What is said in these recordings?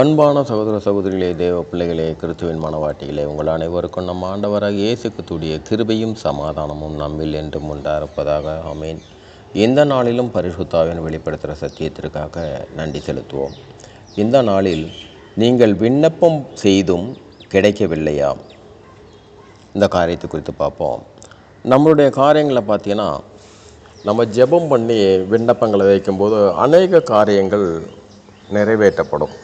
அன்பான சகோதர சகோதரிகளே தேவ பிள்ளைகளே கிறிஸ்துவின் மனவாட்டிகளே உங்கள் அனைவருக்கும் நம் ஆண்டவராக இயேசுக்கு துடிய கிருபையும் சமாதானமும் நம்மில் என்றும் உண்டாயிருப்பதாக. அமேன் இந்த நாளிலும் பரிசுத்தாவின் வெளிப்படுத்துகிற சத்தியத்திற்காக நன்றி செலுத்துவோம். இந்த நாளில் நீங்கள் விண்ணப்பம் செய்தும் கிடைக்கவில்லையா? இந்த காரியத்தை குறித்து பார்ப்போம். நம்மளுடைய காரியங்களை பார்த்தீங்கன்னா நம்ம ஜெபம் பண்ணி விண்ணப்பங்களை வைக்கும்போது அநேக காரியங்கள் நிறைவேற்றப்படும்.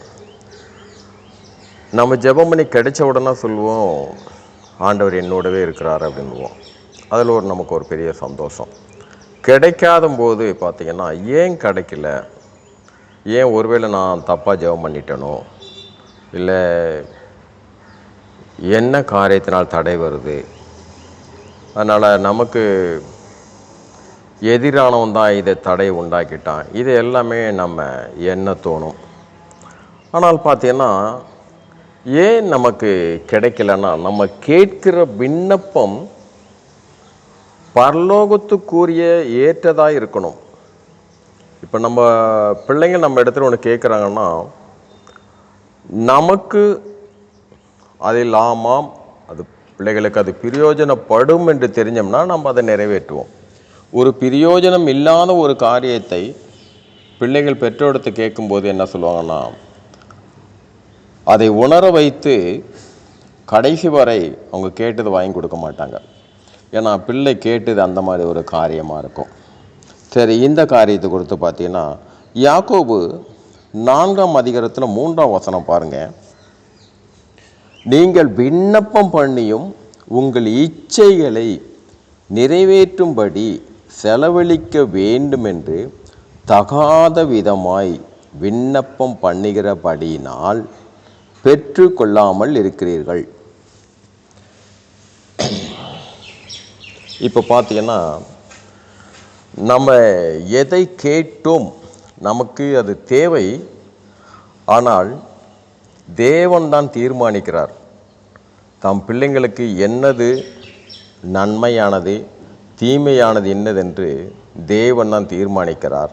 நம்ம ஜெபம் பண்ணி கிடைச்ச உடனே சொல்லுவோம் ஆண்டவர் என்னோடவே இருக்கிறார் அப்படின்வோம் அதில் ஒரு நமக்கு ஒரு பெரிய சந்தோஷம். கிடைக்காத போது பார்த்திங்கன்னா ஏன் கிடைக்கல? ஏன் ஒருவேளை நான் தப்பாக ஜெபம் பண்ணிட்டேனோ? இல்லை என்ன காரியத்தினால் தடை வருது? அதனால் நமக்கு எதிரானவன் தான் இதை தடை உண்டாக்கிட்டான். இது எல்லாமே நம்ம என்ன தோணும் ஆனால் பார்த்தீங்கன்னா ஏன் நமக்கு கிடைக்கலன்னா நம்ம கேட்கிற விண்ணப்பம் பரலோகத்துக்குரிய ஏற்றதாக இருக்கணும். இப்போ நம்ம பிள்ளைங்க நம்ம இடத்துல ஒன்று கேட்குறாங்கன்னா நமக்கு அதில் ஆமாம் அது பிள்ளைகளுக்கு அது பிரயோஜனப்படும் என்று தெரிஞ்சோம்னா நம்ம அதை நிறைவேற்றுவோம். ஒரு பிரயோஜனம் இல்லாத ஒரு காரியத்தை பிள்ளைகள் பெற்றோடத்து கேட்கும்போது என்ன சொல்லுவாங்கன்னா அதை உணர வைத்து கடைசி வரை அவங்க கேட்டது வாங்கி கொடுக்க மாட்டாங்க. ஏன்னா பிள்ளை கேட்டது அந்த மாதிரி ஒரு காரியமாக இருக்கும். சரி இந்த காரியத்தை கொடுத்து பார்த்தீங்கன்னா யாக்கோபு நான்காம் அதிகாரத்தில் மூன்றாம் வசனம் பாருங்கள் நீங்கள் விண்ணப்பம் பண்ணியும் உங்கள் இச்சைகளை நிறைவேற்றும்படி செலவழிக்க வேண்டுமென்று தகாத விதமாய் விண்ணப்பம் பண்ணுகிறபடியினால் பெற்றுக்கொள்ளாமல் இருக்கிறீர்கள். இப்போ பார்த்தீங்கன்னா நம்ம எதை கேட்டோம் நமக்கு அது தேவை. ஆனால் தேவன் தான் தீர்மானிக்கிறார். தம் பிள்ளைங்களுக்கு என்னது நன்மையானது தீமையானது என்னதென்று தேவன் தான் தீர்மானிக்கிறார்.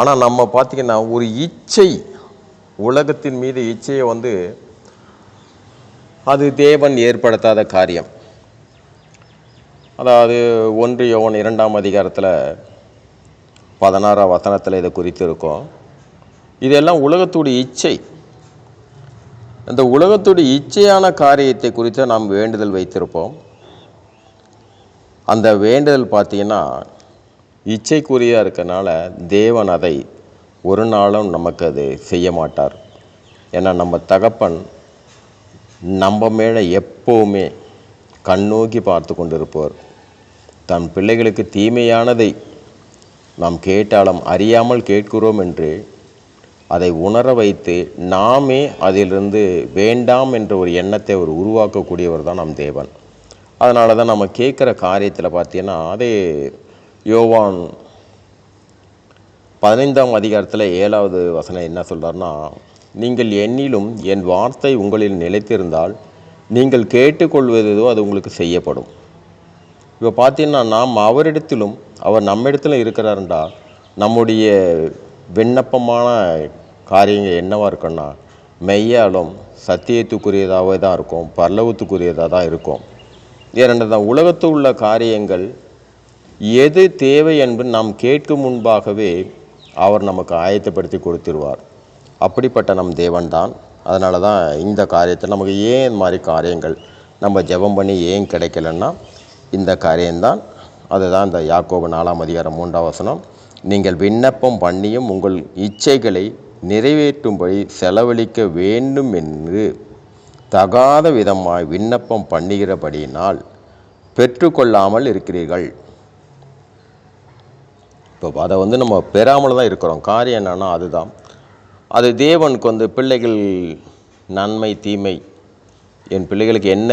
ஆனால் நம்ம பார்த்திங்கன்னா ஒரு இச்சை உலகத்தின் மீது இச்சையை வந்து அது தேவன் ஏற்படுத்தாத காரியம். அதாவது ஒன்று யோவன் இரண்டாம் அதிகாரத்தில் பதினாறாம் வசனத்தில் இதை குறித்து இருக்கும் இதெல்லாம் உலகத்துடைய இச்சை. இந்த உலகத்துடைய இச்சையான காரியத்தை குறித்து நாம் வேண்டுதல் வைத்திருப்போம். அந்த வேண்டுதல் பார்த்தீங்கன்னா இச்சைக்குரியாக இருக்கனால தேவன் அதை ஒரு நாளும் நமக்கு அது செய்ய மாட்டார் ஏன்னா நம்ம தகப்பன் நம்ம மேலே எப்போவுமே கண்ணோக்கி பார்த்து கொண்டிருப்பவர். தன் பிள்ளைகளுக்கு தீமையானதை நாம் கேட்டாலும் அறியாமல் கேட்கிறோம் என்று அதை உணர வைத்து நாமே அதிலிருந்து வேண்டாம் என்ற ஒரு எண்ணத்தை அவர் உருவாக்கக்கூடியவர் தான் நம் தேவன். அதனால தான் நம்ம கேட்குற காரியத்தில் பார்த்தீங்கன்னா அதே யோவான் பதினைந்தாம் அதிகாரத்தில் ஏழாவது வசனம் என்ன சொல்கிறாருன்னா நீங்கள் எண்ணிலும் என் வார்த்தை உங்களில் நிலைத்திருந்தால் நீங்கள் கேட்டுக்கொள்வதோ அது உங்களுக்கு செய்யப்படும். இப்போ பார்த்தீங்கன்னா நாம் அவரிடத்திலும் அவர் நம்மிடத்திலும் இருக்கிறாருண்டா நம்முடைய விண்ணப்பமான காரியங்கள் என்னவாக இருக்குன்னா மெய்யாலும் சத்தியத்துக்குரியதாகவே தான் இருக்கும் பரலவத்துக்குரியதாக தான் இருக்கும். இரண்டு தான் உலகத்தில் உள்ள காரியங்கள் எது தேவை என்று நாம் கேட்கும் முன்பாகவே அவர் நமக்கு ஆயத்தப்படுத்தி கொடுத்துருவார். அப்படிப்பட்ட நம் தேவன்தான். அதனால தான் இந்த காரியத்தில் நமக்கு ஏன் இந்த மாதிரி காரியங்கள் நம்ம ஜெபம் பண்ணி ஏன் கிடைக்கலன்னா இந்த காரியம்தான். அதுதான் இந்த யாக்கோபு நாலாம் அதிகாரம் மூன்றாம் வசனம். நீங்கள் விண்ணப்பம் பண்ணியும் உங்கள் இச்சைகளை நிறைவேற்றும்படி செலவழிக்க வேண்டும் என்று தகாத விதமாய் விண்ணப்பம் பண்ணுகிறபடியினால் பெற்றுக்கொள்ளாமல் இருக்கிறீர்கள். இப்போ அதை வந்து நம்ம பெறாமல் தான் இருக்கிறோம். காரியம் என்னென்னா அதுதான். அது தேவனுக்கு வந்து பிள்ளைகள் நன்மை தீமை என் பிள்ளைகளுக்கு என்ன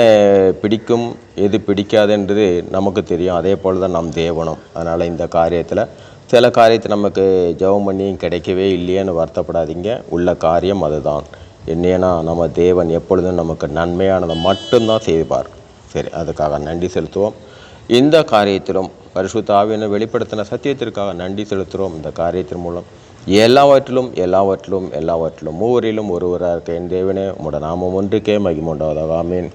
பிடிக்கும் எது பிடிக்காதுன்றது நமக்கு தெரியும். அதே போல் தான் நம் தேவனும். அதனால் இந்த காரியத்தில் சில காரியத்தை நமக்கு ஜெபம் பண்ணியும் கிடைக்கவே இல்லையேன்னு வருத்தப்படாதீங்க. உள்ள காரியம் அதுதான். என்னன்னா நம்ம தேவன் எப்பொழுதும் நமக்கு நன்மையானதை மட்டும்தான் செய்வார். சரி அதுக்காக நன்றி செலுத்துவோம். இந்த காரியத்திலும் பரிசுத்த ஆவியனை வெளிப்படுத்தின சத்தியத்திற்காக நன்றி செலுத்துகிறோம் இந்த காரியத்தின் மூலம். எல்லாவற்றிலும் எல்லாவற்றிலும் எல்லாவற்றிலும் மூவரிலும் ஒருவராக இருக்க என் தேவனே உம்முடைய நாமம் ஒன்றுக்கே மகிமுண்டாவதாக ஆமீன்.